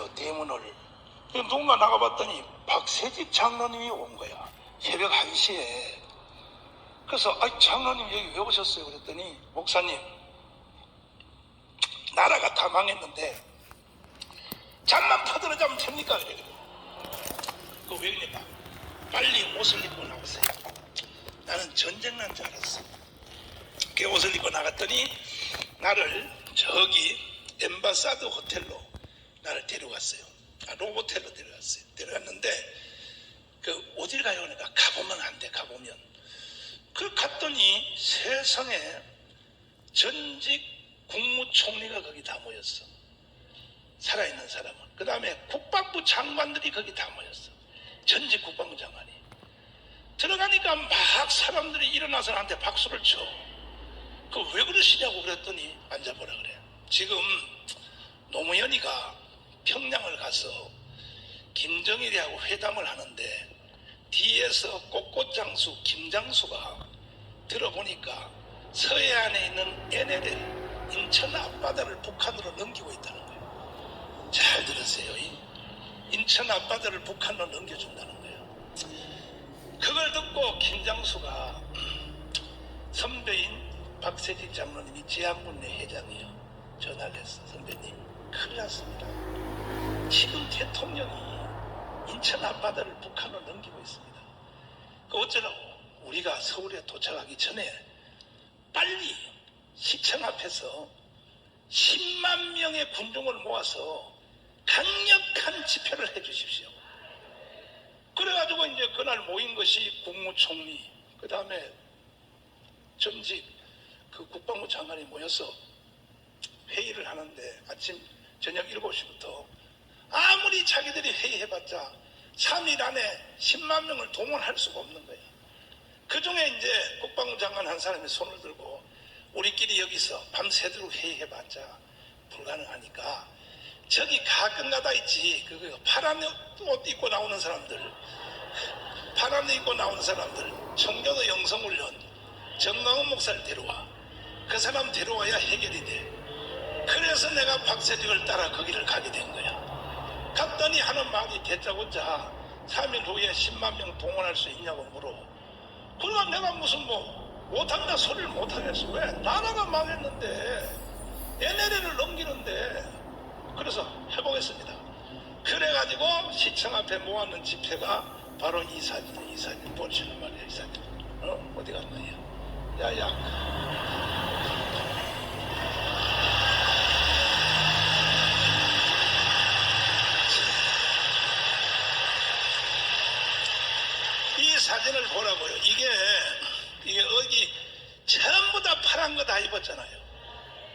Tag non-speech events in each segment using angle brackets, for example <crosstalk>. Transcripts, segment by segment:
나갔어요 대문을 그 누군가 나가봤더니 박세집 장로님이 온 거야. 새벽 1시에. 그래서 아 장로님 여기 왜 오셨어요? 그랬더니 목사님 나라가 다 망했는데 잠만 퍼들어 자면 됩니까? 그래 그왜 그랬냐 빨리 옷을 입고 나오세요. 나는 전쟁 난 줄 알았어. 그 옷을 입고 나갔더니 나를 저기 엠바사드 호텔로 나를 데려갔어요. 아, 로보텔로 데려갔어요. 데려갔는데 그 어딜 가요? 그러니까 가보면 안 돼. 가보면. 그 갔더니 세상에 전직 국무총리가 거기 다 모였어. 살아있는 사람은. 그 다음에 국방부 장관들이 거기 다 모였어. 전직 국방부 장관이. 들어가니까 막 사람들이 일어나서 나한테 박수를 쳐. 그 왜 그러시냐고 그랬더니 앉아보라 그래. 지금 노무현이가 평양을 가서 김정일이하고 회담을 하는데 뒤에서 꽃꽃장수 김장수가 들어보니까 서해안에 있는 NLL 인천 앞바다를 북한으로 넘기고 있다는 거예요. 잘 들으세요. 이 인천 앞바다를 북한으로 넘겨준다는 거예요. 그걸 듣고 김장수가 선배인 박세직 장로님이 지한군내 회장이요. 전화를 했어. 선배님, 큰일 났습니다. 지금 대통령이 인천 앞바다를 북한으로 넘기고 있습니다. 그 어쩌라고? 우리가 서울에 도착하기 전에 빨리 시청 앞에서 10만 명의 군중을 모아서 강력한 집회를 해 주십시오. 그래가지고 이제 그날 모인 것이 국무총리, 그 다음에 전직 그 국방부 장관이 모여서 회의를 하는데 아침 저녁 7시부터 아무리 자기들이 회의해봤자 3일 안에 10만 명을 동원할 수가 없는 거예요. 그 중에 이제 국방부 장관 한 사람이 손을 들고 우리끼리 여기서 밤새도록 회의해봤자 불가능하니까 저기 가끔가다 있지. 그 파란 옷 입고 나오는 사람들 파란 옷 입고 나오는 사람들 청교도 영성훈련 정강훈 목사를 데려와. 그 사람 데려와야 해결이 돼 그래서 내가 박세직을 따라 거기를 가게 된 거야. 갔더니 하는 말이 대짜고짜 3일 후에 10만 명 동원할 수 있냐고 물어. 그러면 내가 무슨 뭐 못한다 소리를 못하겠어. 왜? 나라가 망했는데 NLL을 넘기는데. 그래서 해보겠습니다. 그래가지고 시청 앞에 모았는 집회가 바로 이 사진이야 이 사진 보시는 말이야 이 사진 어? 어디 갔나 야야 이 사진을 보라고요. 이게 이게 어디 파란 거다 입었잖아요.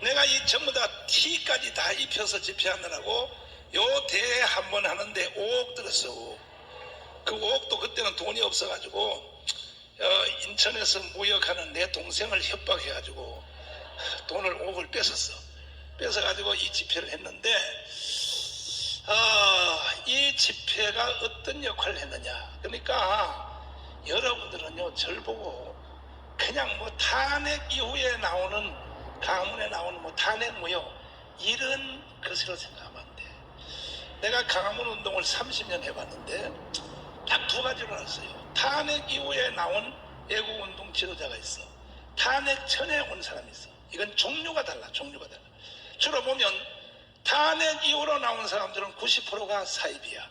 내가 이 전부 다 티까지 다 입혀서 집회하느라고 요 대회 한 번 하는데 5억 들었어. 5억. 그 5억도 그때는 돈이 없어가지고 어, 인천에서 무역하는 내 동생을 협박해가지고 돈을 5억을 뺏었어. 뺏어가지고 이 집회를 했는데 아, 이 집회가 어떤 역할을 했느냐. 그러니까 여러분들은요, 절 보고 그냥 뭐 탄핵 이후에 나오는 가문에 나오는 뭐 탄핵 무효 이런 것으로 생각하면 안 돼. 내가 강화문 운동을 30년 해봤는데 딱 두 가지로 알았어요. 탄핵 이후에 나온 애국 운동 지도자가 있어. 탄핵 전에 온 사람이 있어. 이건 종류가 달라. 종류가 달라. 주로 보면 탄핵 이후로 나온 사람들은 90%가 사입이야.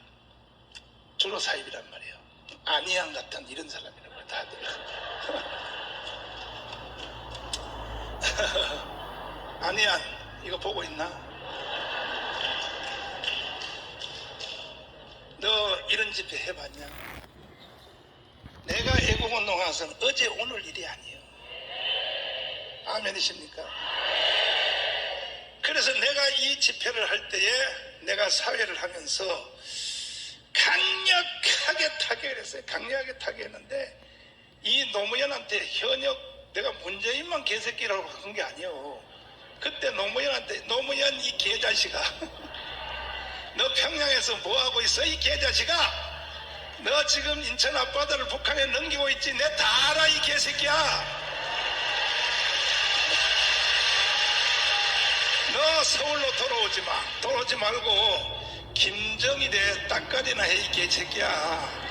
주로 사입이란 말이에요. 안희양 같은 이런 사람이라고 해, 다들. <laughs> <laughs> 안희양, 이거 보고 있나? 너 이런 집회 해봤냐? 내가 애국운동 가서는 어제 오늘 일이 아니에요. 아멘이십니까? 그래서 내가 이 집회를 할 때에 내가 사회를 하면서 강력하게 타격을 했어요. 강력하게 타격했는데 이 노무현한테 현역 내가 문재인만 개새끼라고 한 게 아니에요. 그때 노무현한테 노무현 이 개자식아 <laughs> 너 평양에서 뭐 하고 있어 이 개자식아 너 지금 인천 앞바다를 북한에 넘기고 있지 내 다 알아 이 개새끼야 너 서울로 돌아오지 마. 돌아오지 말고 김정일의 딱가리나 해, 이 개새끼야.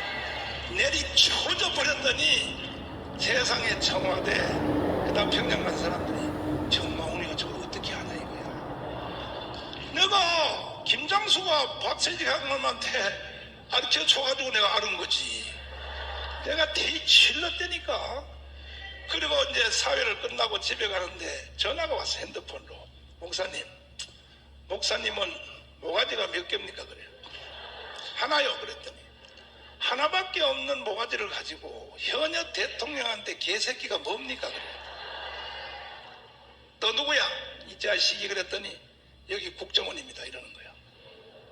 내리 초져 버렸더니 세상에 청와대, 그 다음 평양 간 사람들이 정마훈이가 저걸 어떻게 하냐 이거야. 내가 김장수가 박세지 강남한테 가르쳐 줘가지고 내가 아는 거지. 내가 대이 질렀다니까. 그리고 이제 사회를 끝나고 집에 가는데 전화가 왔어 핸드폰으로. 목사님, 목사님은 모가지가 몇 개입니까? 그래요. 하나요. 그랬더니. 하나밖에 없는 모가지를 가지고 현역 대통령한테 개새끼가 뭡니까? 그래. 너 누구야? 이 자식이 그랬더니 여기 국정원입니다. 이러는 거야.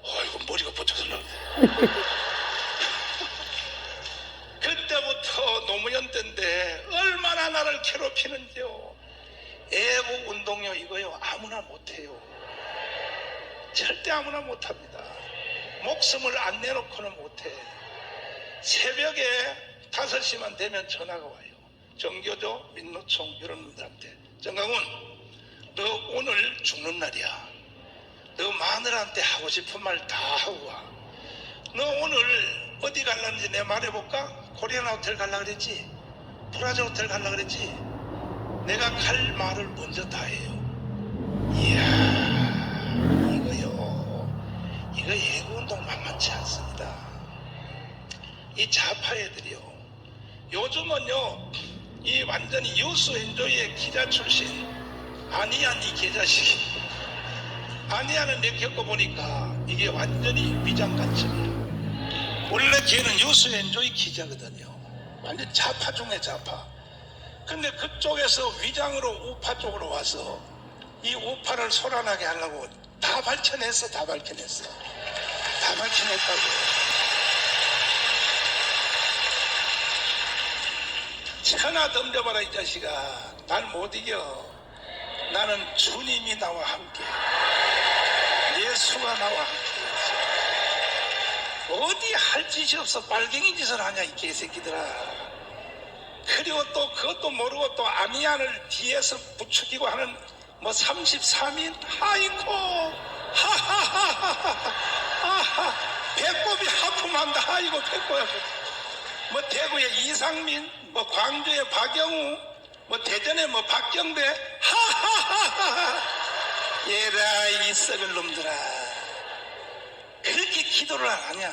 어이구 머리가 버쩍슬러. <laughs> 그때부터 노무현 때인데 얼마나 나를 괴롭히는지요. 애국 운동요 이거요 아무나 못해요. 절대 아무나 못합니다. 목숨을 안 내놓고는 못해. 새벽에 5시만 되면 전화가 와요. 정교조, 민노총 이런 분들한테. 정강훈, 너 오늘 죽는 날이야. 너 마누라한테 하고 싶은 말 다 하고 와. 너 오늘 어디 갈라는지 내 말해볼까? 코리안 호텔 갈라 그랬지? 프라자 호텔 갈라 그랬지? 내가 갈 말을 먼저 다 해요. 이야, 이거요. 이거 예구운동 만만치 않습니다. 이 좌파 애들이요. 요즘은요, 이 완전히 유스 엔조이의 기자 출신, 아니한 이 개자식이, 아니야는 내 겪어보니까 이게 완전히 위장간첩이에요. 원래 걔는 유스 엔조이 기자거든요. 완전 좌파 중에 좌파. 근데 그쪽에서 위장으로 우파 쪽으로 와서 이 우파를 소란하게 하려고 다 밝혀냈어, 다 밝혀냈어. 다 밝혀냈다고. 천하 덤벼봐라 이 자식아. 날 못 이겨. 나는 주님이 나와 함께. 예수가 나와 함께. 어디 할 짓이 없어. 빨갱이 짓을 하냐 이 개새끼들아. 그리고 또 그것도 모르고 또 아미안을 뒤에서 부추기고 하는 뭐 33인? 하이코 하하하하하 배꼽이 하품한다. 아이고 배꼽이 뭐 대구의 이상민, 뭐 광주의 박영우, 뭐 대전의 뭐 박경대, 하하하하. 얘라 이 썩을 놈들아. 그렇게 기도를 안 하냐.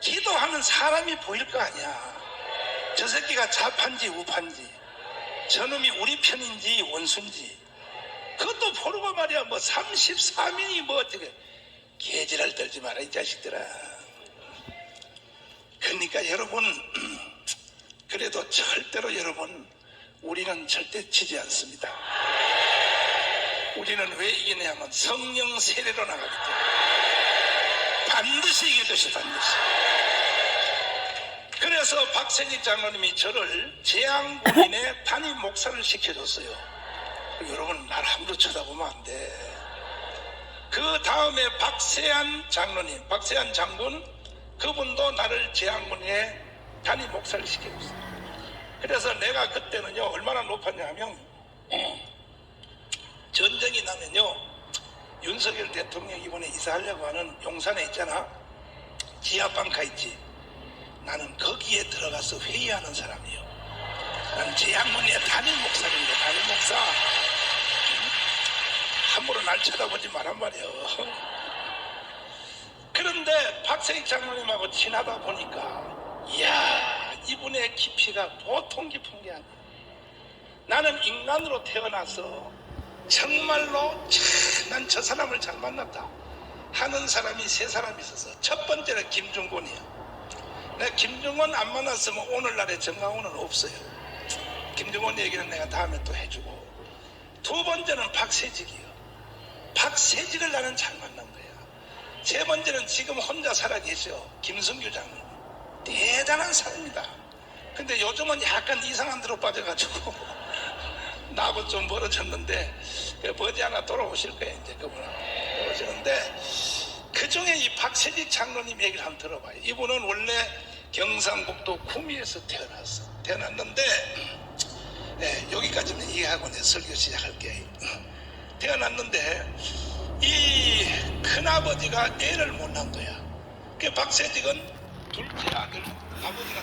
기도하면 사람이 보일 거 아니야. 저 새끼가 좌판지 우판지, 저놈이 우리 편인지 원수인지. 그것도 모르고 말이야. 뭐 33인이 뭐 어떻게 개지랄 떨지 마라 이 자식들아. 그러니까 여러분 <clears throat> 그래도 절대로 여러분 우리는 절대 지지 않습니다. 우리는 왜 이기냐면 성령 세례로 나가기 때문에 반드시 이길 것이 반드시. 그래서 박세직 장로님이 저를 재앙군인의 단임 목사를 시켜줬어요. 여러분 날 함부로 쳐다보면 안 돼. 그 다음에 박세한 장로님, 박세한 장군 그분도 나를 재앙군에 단임 목사를 시켜줬어요. 그래서 내가 그때는요 얼마나 높았냐 하면 전쟁이 나면요 윤석열 대통령 이번에 이사하려고 하는 용산에 있잖아. 지하 방카 있지. 나는 거기에 들어가서 회의하는 사람이요. 나는 재앙군의 단임 목사인데 단임 목사. 함부로 날 쳐다보지 말란 말이요. 그런데 박세익 장로님하고 친하다 보니까 이야 이분의 깊이가 보통 깊은 게 아니야 나는 인간으로 태어나서 정말로 난 저 사람을 잘 만났다 하는 사람이 세 사람이 있어서 첫 번째는 김중곤이야 내가 김중곤 안 만났으면 오늘날의 정강훈은 없어요. 김중곤 얘기는 내가 다음에 또 해주고. 두 번째는 박세직이요. 박세직을 나는 잘 만난 거야. 세 번째는 지금 혼자 살아 계셔. 김승규 장로님. 대단한 사람이다. 근데 요즘은 약간 이상한 데로 빠져가지고 <laughs> 나하고 좀 멀어졌는데 그 머지않아 돌아오실 거예요. 이제 그분은 돌아오시는데 그 중에 이 박세직 장로님 얘기를 한번 들어봐요. 이분은 원래 경상북도 구미에서 태어났어. 태어났는데 네, 여기까지는 이해하고 내 설교 시작할게. <clears throat> 태어났는데 이 큰아버지가 애를 못 낳은 거야. 그 박세직은 둘째 아들 아버지가